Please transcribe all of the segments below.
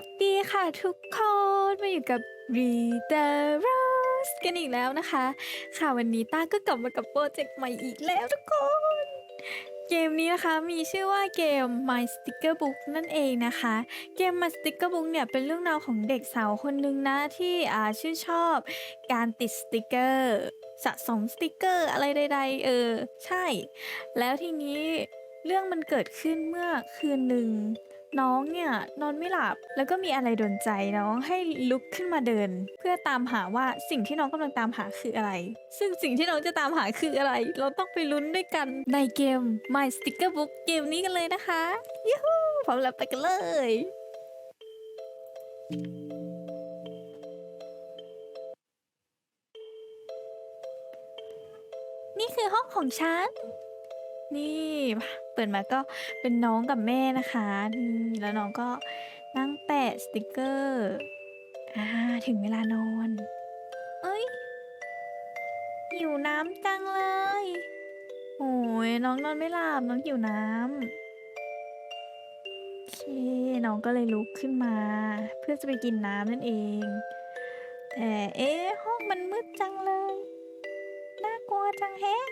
วัสดีค่ะทุกคนมาอยู่กับรีเดอร์โรสกันอีกแล้วนะคะ ค่ะวันนี้ต้าก็กลับมากับโปรเจกต์ใหม่อีกแล้วทุกคน เกมนี้นะคะมีชื่อว่าเกม My Sticker Book นั่นเองนะคะ เกม My Sticker Book เนี่ยเป็นเรื่องราวของเด็กสาวคนหนึ่งนะที่อ่าชื่นชอบการติดสติกเกอร์สะสมสติกเกอร์อะไรใดๆเออ ใช่ แล้วทีนี้เรื่องมันเกิดขึ้นเมื่อคืนหนึ่ง น้องเนี่ยนอนไม่หลับแล้วก็มีอะไรดนใจน้องให้ลุกขึ้นมาเดิน เพื่อตามหาว่าสิ่งที่น้องกำลังตามหาคืออะไร ซึ่งสิ่งที่น้องจะตามหาคืออะไร เราต้องไปลุ้นด้วยกันในเกม My Sticker Book เกมนี้กันเลยนะคะยูฮูพร้อมแล้วไปกันเลยนี่คือห้องของฉัน นี่ เปิดมาก็เป็นน้องกับแม่นะคะนี่แล้วน้องก็นั่งแปะสติกเกอร์อ่าถึงเวลานอน เอ้ยหิวน้ำจังเลย โอ้ยน้องนอนไม่หลับน้องหิวน้ำโอเคน้องก็เลยลุกขึ้นมา เพื่อจะไปกินน้ำนั่นเอง แต่เอ๊ะห้องมันมืดจังเลย น่ากลัวจังแฮะ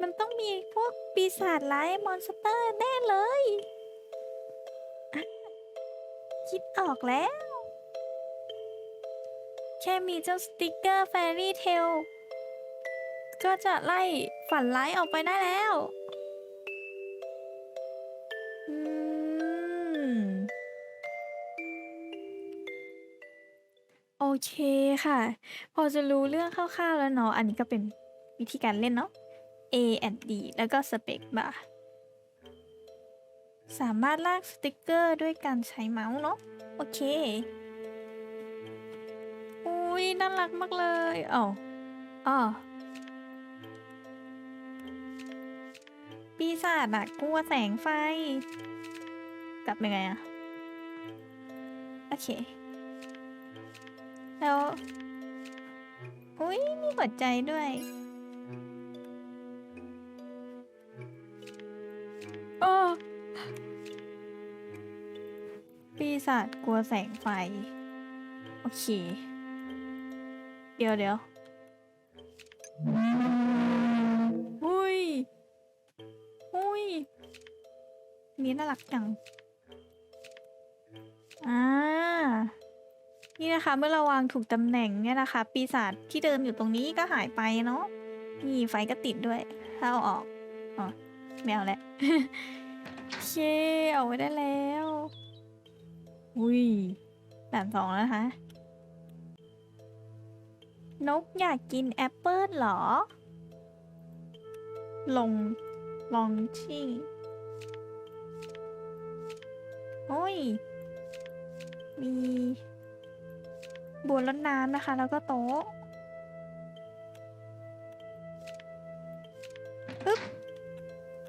มันต้องมีพวกปีศาจร้ายมอนสเตอร์แน่เลย คิดออกแล้ว แค่มีเจ้าสติกเกอร์แฟรี่เทล ก็จะไล่ฝันร้ายออกไปได้แล้วอืมโอเคค่ะ พอจะรู้เรื่องคร่าวๆแล้วเนาะ อันนี้ก็เป็นวิธีการเล่นเนาะ A and D แล้วก็สเปกบาร์สามารถลากสติกเกอร์ด้วยการใช้เมาส์เนาะโอเค อุ้ยน่ารักมากเลยอ๋ออ๋อปีศาจอะกลัวแสงไฟ กลับยังไงอะโอเค แล้ว อุ้ยมีหัวใจด้วย ปีศาจกลัวแสงไฟ โอเค เดี๋ยวเดี๋ยวหุยหุยนี่น่ารักจัง อ่า นี่นะคะ เมื่อเราวางถูกตำแหน่งเนี่ยนะคะ ปีศาจที่เดิมอยู่ตรงนี้ก็หายไปเนาะนี่ไฟก็ติดด้วยถ้าเอาออก อ๋อไม่เอาแล้วโอเค เอาไว้ได้แล้ว อุ้ยด่านสองแล้วนะคะ นกอยากกินแอปเปิลเหรอ ลง ลองที่โอ้ย มีบัวรดน้ำนะคะ แล้วก็โต๊ะปึ๊บ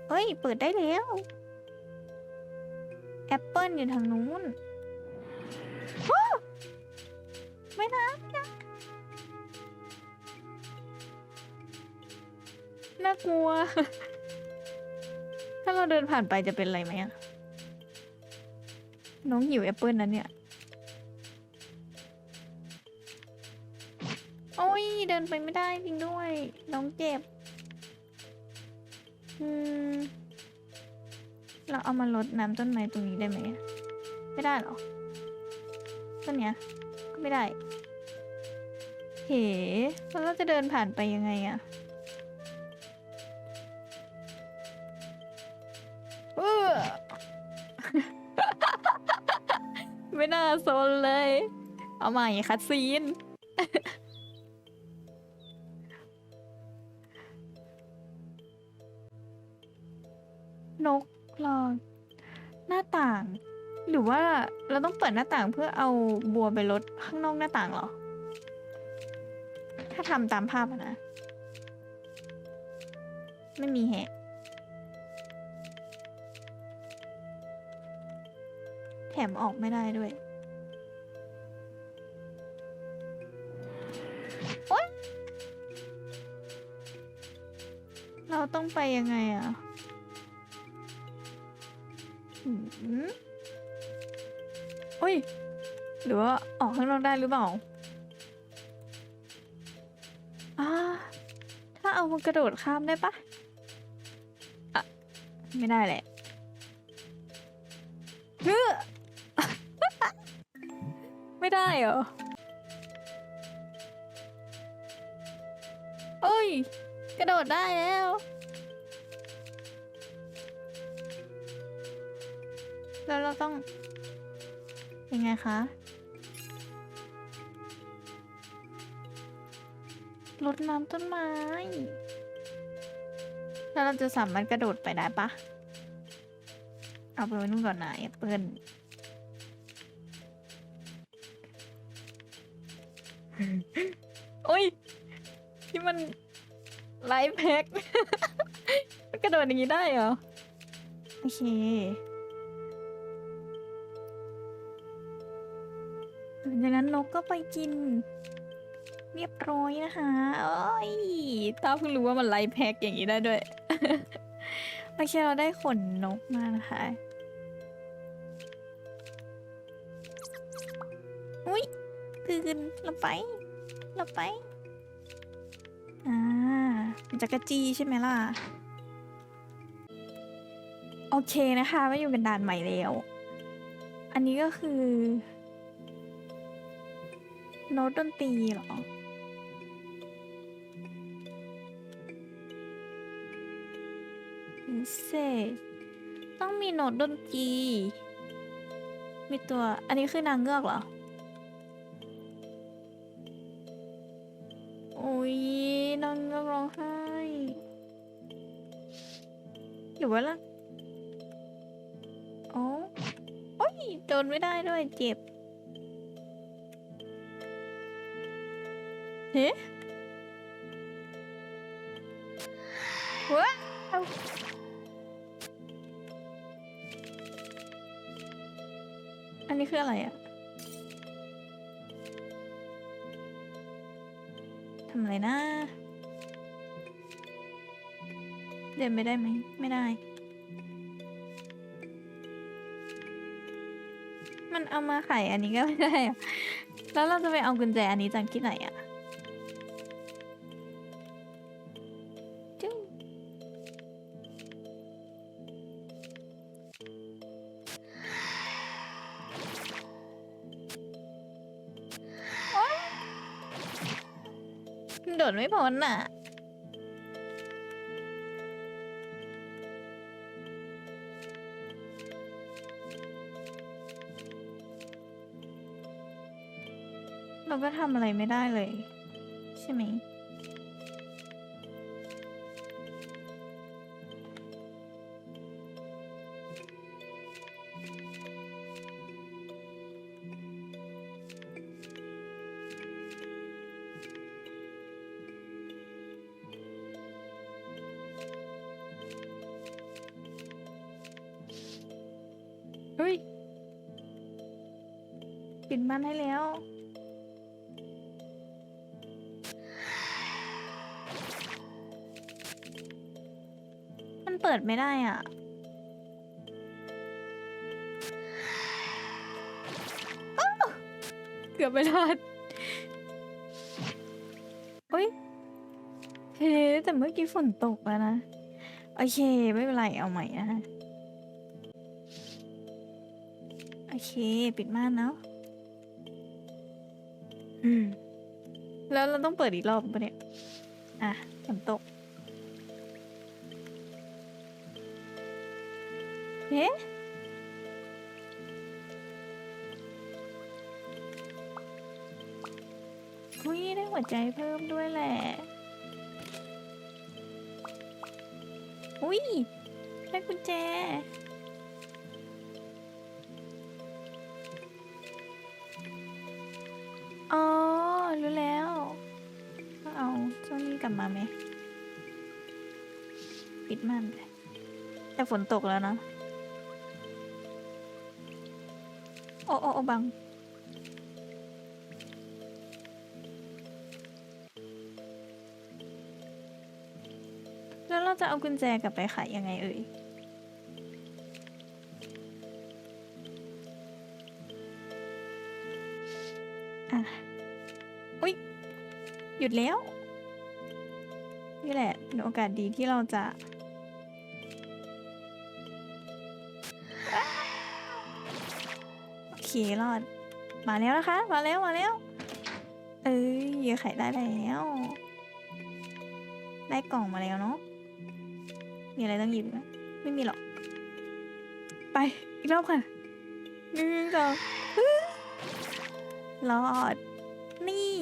เอ้ย เปิดได้แล้ว แอปเปิลอยู่ทางนู้น ไม่นะนะน่ากลัว ถ้าเราเดินผ่านไปจะเป็นอะไรไหมอะน้องหิวแอปเปิลนะเนี่ย โอ้ย เดินไปไม่ได้จริงด้วย น้องเจ็บ อืม เราเอามาลดน้ำต้นไม้ตรงนี้ได้ไหม ไม่ได้หรอ ต้นเนี้ย ก็ไม่ได้ เหแล้วเราจะเดินผ่านไปยังไงอะเออไม่น่าโซนเลย เอาใหม่คัดซีนนกรอหน้าต่าง หรือว่าเราต้องเปิดหน้าต่างเพื่อเอาบัวไปลดข้างนอกหน้าต่างเหรอ ถ้าทำตามภาพอะนะ ไม่มีแฮะ แถมออกไม่ได้ด้วยโอ๊ยเราต้องไปยังไงอะหืม อ้ย หรือว่าออกข้างนอกได้หรือเปล่าอ่าถ้าเอามันกระโดดข้ามได้ปะอะไม่ได้แหละเฮ้อไม่ได้เหรอโอ้ย กระโดดได้แล้วแล้วเราต้อง ยังไงคะรดน้ำต้นไม้ แล้วเราจะสามารถกระโดดไปได้ปะ เอาไปไว้นู่นก่อนนะแอปเปิลโอ้ยที่มันไลฟ์แพ็กมันกระโดดอย่างนี้ได้เหรอ โอเค จากนั้นนกก็ไปกิน เรียบร้อยนะคะโอ้ยตาเพิ่งรู้ว่ามันไลฟ์แพ็กอย่างนี้ได้ด้วยโอเคเราได้ขนนกมานะคะอุ้ยคืนเราไปเราไปอ่ามันจะกระจีใช่ไหมล่ะ โอเคนะคะมาอยู่กันด่านใหม่แล้ว อันนี้ก็คือ โน้ตดนตรีเหรอเศษต้องมีโน้ตดนตรี มีตัว อันนี้คือนางเงือกเหรอ โอ้ยนางเงือกร้องไห้ หรือว่าล่ะ อ๋อ โอ้ยโดนไม่ได้ด้วยเจ็บ เฮ้ว้าวอันนี้คืออะไรอะทำอะไรนะ เดินไม่ได้ไหม ไม่ได้ มันเอามาไขอันนี้ก็ไม่ได้อะแล้วเราจะไปเอากุญแจอันนี้จากที่ไหนอะ มันโดน่ะ เราก็ทำอะไรไม่ได้เลย ใช่ไหม เฮ้ยปิดบ้านให้แล้ว มันเปิดไม่ได้อะอ้าวเกือบไม่รอดเฮ้ยเฮ้แต่เมื่อกี้ฝนตกแล้วนะ โอเค ไม่เป็นไร เอาใหม่นะ โอเค ปิดม่านเนาะอืม แล้วเราต้องเปิดอีกรอบปะเนี่ย อะฝนตก เอ๊ะอุ้ยได้หัวใจเพิ่มด้วยแหละ อุ้ยได้กุญแจ อ๋อ รู้แล้วก็เอาเจ้านี่กลับมาไหมปิดม่านไปแต่ฝนตกแล้วนะ โอ้โอ้โอ้บัง แล้วเราจะเอากุญแจกลับไปขายยังไงเอ่ย หยุดแล้ว นี่แหละเป็นโอกาสดีที่เราจะ โอเครอด มาแล้วนะคะ มาแล้วมาแล้ว เอ้ยไขได้แล้ว ได้กล่องมาแล้วเนาะ มีอะไรต้องหยิบไหมไม่มีหรอก ไป อีกรอบค่ะหนึ่งสองรอด นี่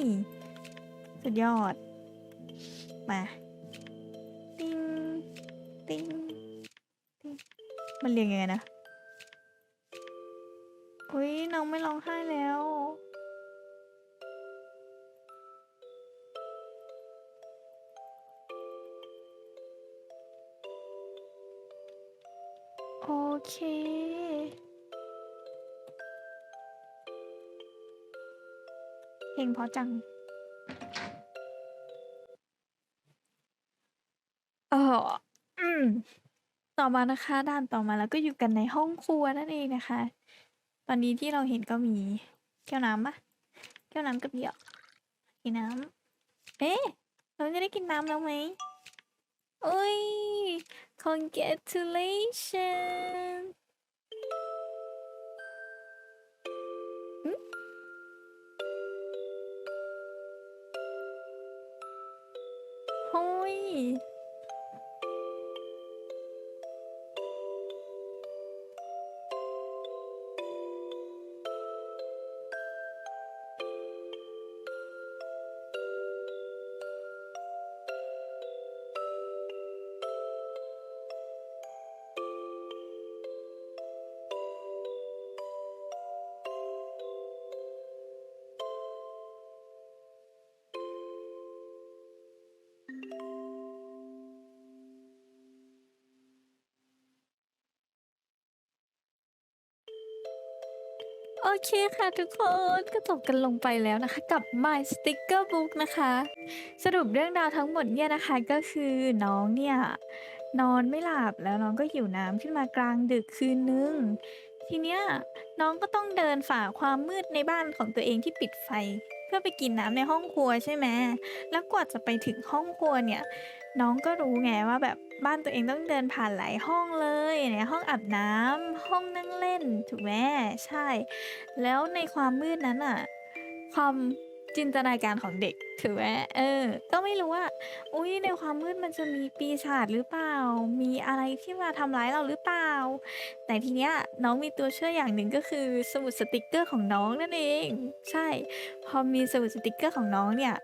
สุดยอด มา ติ้ง ติ้ง ติ้ง มันเรียงยังไงนะอุ้ยน้องไม่ร้องไห้แล้วโอเค เพลงเพราะจัง มานะคะ ด้านต่อมาแล้วก็อยู่กันในห้องครัวนั่นเองนะคะ ตอนนี้ที่เราเห็นก็มีแก้วน้ำปะแก้วน้ำกับเหยาะกินน้ำเอ๊ะเราจะได้กินน้ำแล้วไหมโอ้ย congratulations โอเคค่ะทุกคนก็จบกันลงไปแล้วนะคะ กับ My Sticker Book นะคะ สรุปเรื่องราวทั้งหมดเนี่ยนะคะก็คือน้องเนี่ย นอนไม่หลับแล้วน้องก็หิวน้ำขึ้นมากลางดึกคืนนึง ทีเนี้ยน้องก็ต้องเดินฝ่าความมืดในบ้านของตัวเองที่ปิดไฟ เพื่อไปกินน้ำในห้องครัวใช่ไหมแล้วกว่าจะไปถึงห้องครัวเนี่ย น้องก็รู้ไงว่าแบบบ้านตัวเองต้องเดินผ่านหลายห้องเลยเนี่ยห้องอาบน้ำห้องนั่งเล่นถูกไหมใช่ แล้วในความมืดนั้นอะความ จินตนาการของเด็กถือไหมเออ ก็ไม่รู้ว่า อุ้ยในความมืดมันจะมีปีศาจหรือเปล่า มีอะไรที่มาทำร้ายเราหรือเปล่า แต่ทีเนี้ยน้องมีตัวช่วยอย่างหนึ่งก็คือสมุดสติกเกอร์ของน้องนั่นเอง ใช่ พอมีสมุดสติกเกอร์ของน้องเนี่ย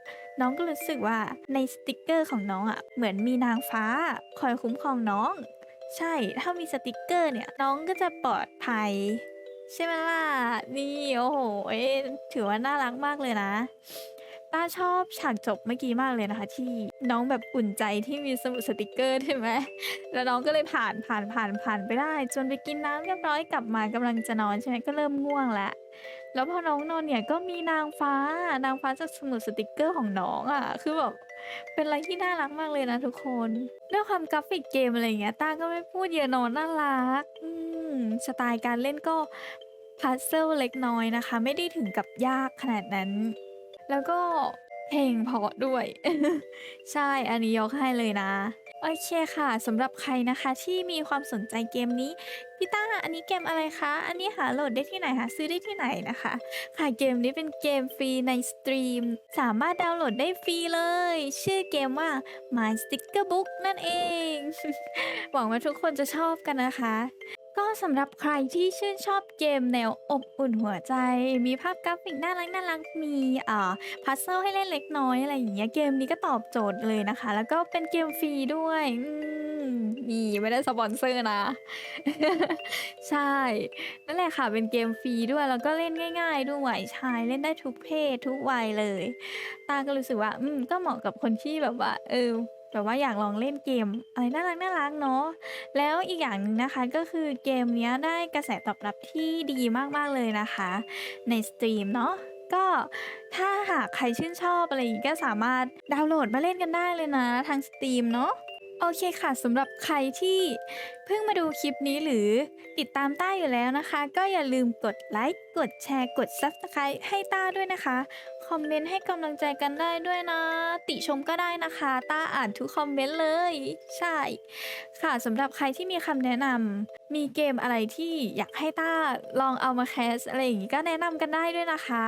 น้องก็รู้สึกว่าในสติกเกอร์ของน้องอะ เหมือนมีนางฟ้าคอยคุ้มครองน้อง ใช่ ถ้ามีสติกเกอร์เนี่ย น้องก็จะปลอดภัย ใช่ไหมล่ะ นี่โอ้โหเอ๊ะถือว่าน่ารักมากเลยนะต้าชอบฉากจบเมื่อกี้มากเลยนะคะ ที่น้องแบบอุ่นใจที่มีสมุดสติกเกอร์ใช่ไหมแล้วน้องก็เลยผ่านผ่านผ่านผ่านไปได้ จนไปกินน้ำเรียบร้อยกลับมากำลังจะนอนใช่ไหมก็เริ่มง่วงแล้วแล้วพอน้องนอนเนี่ยก็มีนางฟ้านางฟ้าจากสมุดสติกเกอร์ของน้องอะคือแบบเป็นอะไรที่น่ารักมากเลยนะทุกคนด้วยความกราฟิกเกมอะไรอย่างเงี้ยต้าก็ไม่พูดเยอะนอนน่ารักอืม สไตล์การเล่นก็พัซเซิลเล็กน้อยนะคะ ไม่ได้ถึงกับยากขนาดนั้น แล้วก็เพลงเพราะด้วย ใช่อันนี้ยกให้เลยนะ โอเคค่ะสำหรับใครนะคะที่มีความสนใจเกมนี้พี่ต้าอันนี้เกมอะไรคะ อันนี้หาโหลดได้ที่ไหนหาซื้อได้ที่ไหนนะคะ ค่ะเกมนี้เป็นเกมฟรีในสตรีม สามารถดาวน์โหลดได้ฟรีเลย ชื่อเกมว่า My Sticker Book นั่นเอง หวังว่าทุกคนจะชอบกันนะคะ ก็สำหรับใครที่ชื่นชอบเกมแนวอบอุ่นหัวใจ มีภาพกราฟิกน่ารักน่ารักมีอ่าพัซเซิลให้เล่นเล็กน้อยอะไรอย่างเงี้ยเกมนี้ก็ตอบโจทย์เลยนะคะ แล้วก็เป็นเกมฟรีด้วยอืมนี่ไม่ได้สปอนเซอร์นะ ใช่ นั่นแหละค่ะเป็นเกมฟรีด้วยแล้วก็เล่นง่าย ๆ ด้วยใช่เล่นได้ทุกเพศทุกวัยเลย ตาก็รู้สึกว่าอืมก็เหมาะกับคนที่แบบว่า เออ แบบว่าอยากลองเล่นเกมอะไรน่ารักน่ารักเนาะแล้วอีกอย่างหนึ่งนะคะก็คือเกมนี้ได้กระแสตอบรับที่ดีมากๆเลยนะคะ ในสตรีมเนาะก็ถ้าหากใครชื่นชอบอะไรอย่างนี้ก็สามารถดาวน์โหลดมาเล่นกันได้เลยนะ ทางสตรีมเนาะ โอเคค่ะสำหรับใครที่เพิ่งมาดูคลิปนี้หรือติดตามต้าอยู่แล้วนะคะ ก็อย่าลืมกดไลค์กดแชร์กด Subscribe ให้ต้าด้วยนะคะ คอมเมนต์ให้กำลังใจกันได้ด้วยนะ ติชมก็ได้นะคะ ต้าอ่านทุกคอมเมนต์เลย ใช่ ค่ะสำหรับใครที่มีคำแนะนำมีเกมอะไรที่อยากให้ต้าลองเอามาแคสอะไรอย่างงี้ก็แนะนำกันได้ด้วยนะคะ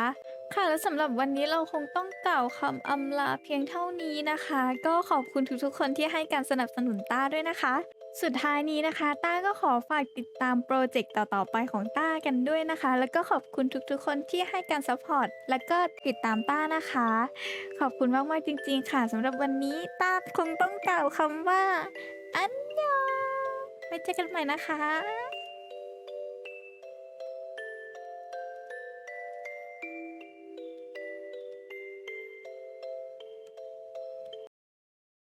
ค่ะและสำหรับวันนี้เราคงต้องกล่าวคำอำลาเพียงเท่านี้นะคะ ก็ขอบคุณทุกๆคนที่ให้การสนับสนุนต้าด้วยนะคะ สุดท้ายนี้นะคะ ต้าก็ขอฝากติดตามโปรเจกต์ต่อๆไปของต้ากันด้วยนะคะ แล้วก็ขอบคุณทุกๆคนที่ให้การซัพพอร์ตแล้วก็ติดตามต้านะคะ ขอบคุณมากๆจริง ๆ ค่ะสำหรับวันนี้ต้าคงต้องกล่าวคำว่า อันยองไว้เจอกันใหม่นะคะ